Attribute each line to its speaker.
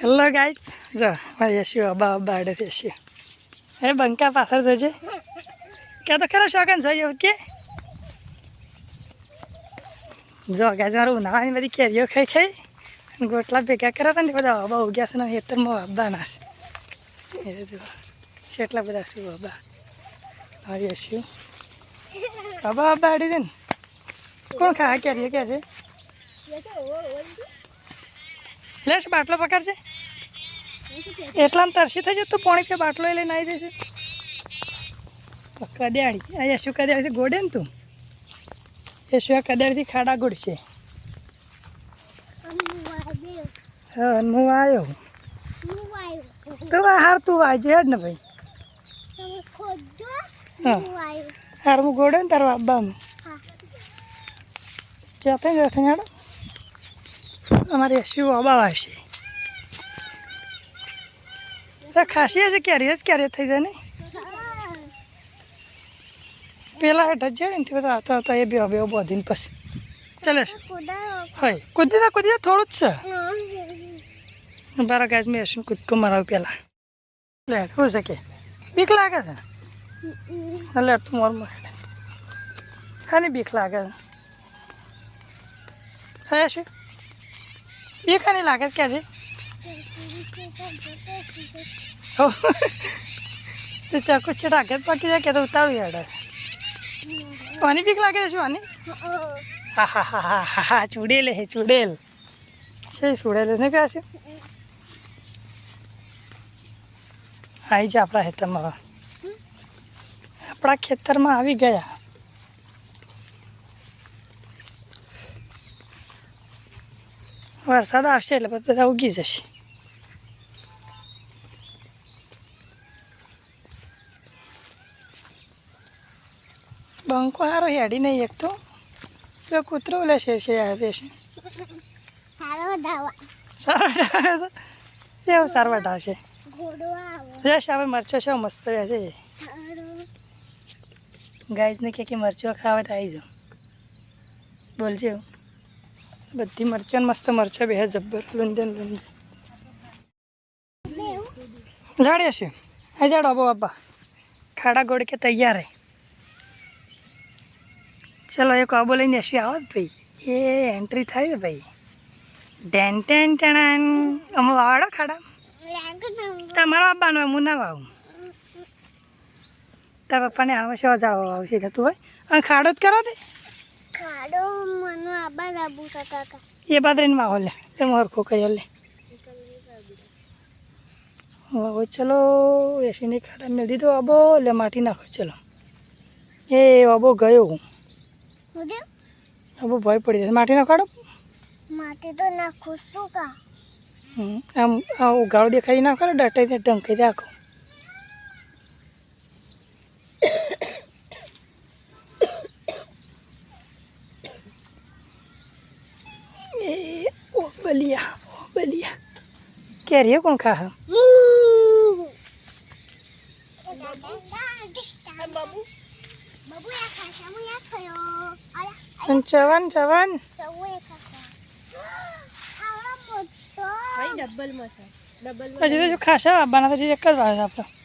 Speaker 1: Hello guys જો મારી યશુ અબા અબા અડે છે એ બંકા પાછળ જજે. કે તો ખરો શોખન જોઈએ કે જો ગાય મારું ઉનાળાની બધી કેરીઓ ખાઈ ખાઈ ગોટલા ભેગા કર્યા હતા ને, બધા અબા ઉગ્યા છે ને હેતરમાં અબ્બાના છે. એ જો, કેટલા બધા શું અબા મારી યશુ અબા અબા અડી દે ને. કોણ ખા? કેરીઓ ક્યાં છે. લેશ બાટલો પકડજે. એટલામાં તરસી થઈ જતું પોણી પે બાટલો એ લઈને આવી જશે. કદ્યાળી અહીંયા શું કદ્યાળીથી ગોડે ને તું? યશુ આ કદ્યાળીથી ખાડા ગોડશે. હા હું આવ્યો. તો આ હાર તું વાજે હેડ ને ભાઈ. હા. હાર હું ગોડે ને તારું આબાનું જતે જતે અમારી અમારે યશુ અબાવ આવશે તો ખાસી હશે ક્યારે જ ક્યારે થઈ જાય ને પેલા હેઠ જ જાય ને બધા હતા હતા એ બે બે બોધીને પછી. ચાલે છે. હોય. કૂદી તો કૂદી થોડું જ છે. બારા ગાજ મેં હશે કૂદકો મારા પેલા. લેટ હું છે કે બીક લાગે છે? લેટ તો મોર મોર. હા ને બીક લાગે છે. હા શું એ નહીં લાગે છે ક્યાં છે ચાકુ છે ડાકે પાકી જાય કે તો ઉતાળું યાર આની બીક લાગે છે શું આની હા હા હા હા હા હા ચૂડેલ હે ચૂડેલ. છે ચૂડેલ ને ક્યાં છે? આવી જ આપણા ખેતરમાં. આપણા ખેતરમાં આવી ગયા. વરસાદ આવશે એટલે બધા ઉગી જશે બંકો હારો હેડી નહીં એક તો તો કૂતરો લે છે છે આવે સારવાર આવશે યશ હવે મરચો છે મસ્ત છે ગાઈઝને કે કે મરચો ખાવા તો આવી જાઓ બોલજો એવું. બધી મરચો ને મસ્ત મરચો બે જબ્બર લુંદન લુંદન જાડે છે આ જાડો બાપા ખાડા ગોળ કે તૈયાર હે ચલો એક આબો લઈને હસી આવો જ ભાઈ એ એન્ટ્રી થાય ને ભાઈ ટેન ટેન ટેણ અમે વાવાડો ખાડા તમારો આવવાનો હોય, હું ના વાવું તારા પપ્પાને આવે છે જાવ આવશે થતું હોય અને ખાડો જ કરો દે
Speaker 2: ખાડો મને આબા લાબુ કાકા.
Speaker 1: એ બાદરીને વાવો લે એ લે વાવો ચલો એસીને ખાડા મેળ દીધો આબો એટલે માટી નાખો ચલો. એ આબો ગયો
Speaker 2: હું.
Speaker 1: આબો ભય પડી જશે માટી નાખાડો
Speaker 2: માટી તો નાખું શું કા
Speaker 1: હમ, આમ આ ઉગાડો દેખાડી ના કરો ડટાઈ દે ઢંકાઈ બલિયા બલિયા. કેરીએ કોણ ખા ચવન ચવન હજી તો ખાસા આવવાના તો એક જ વાર આપણે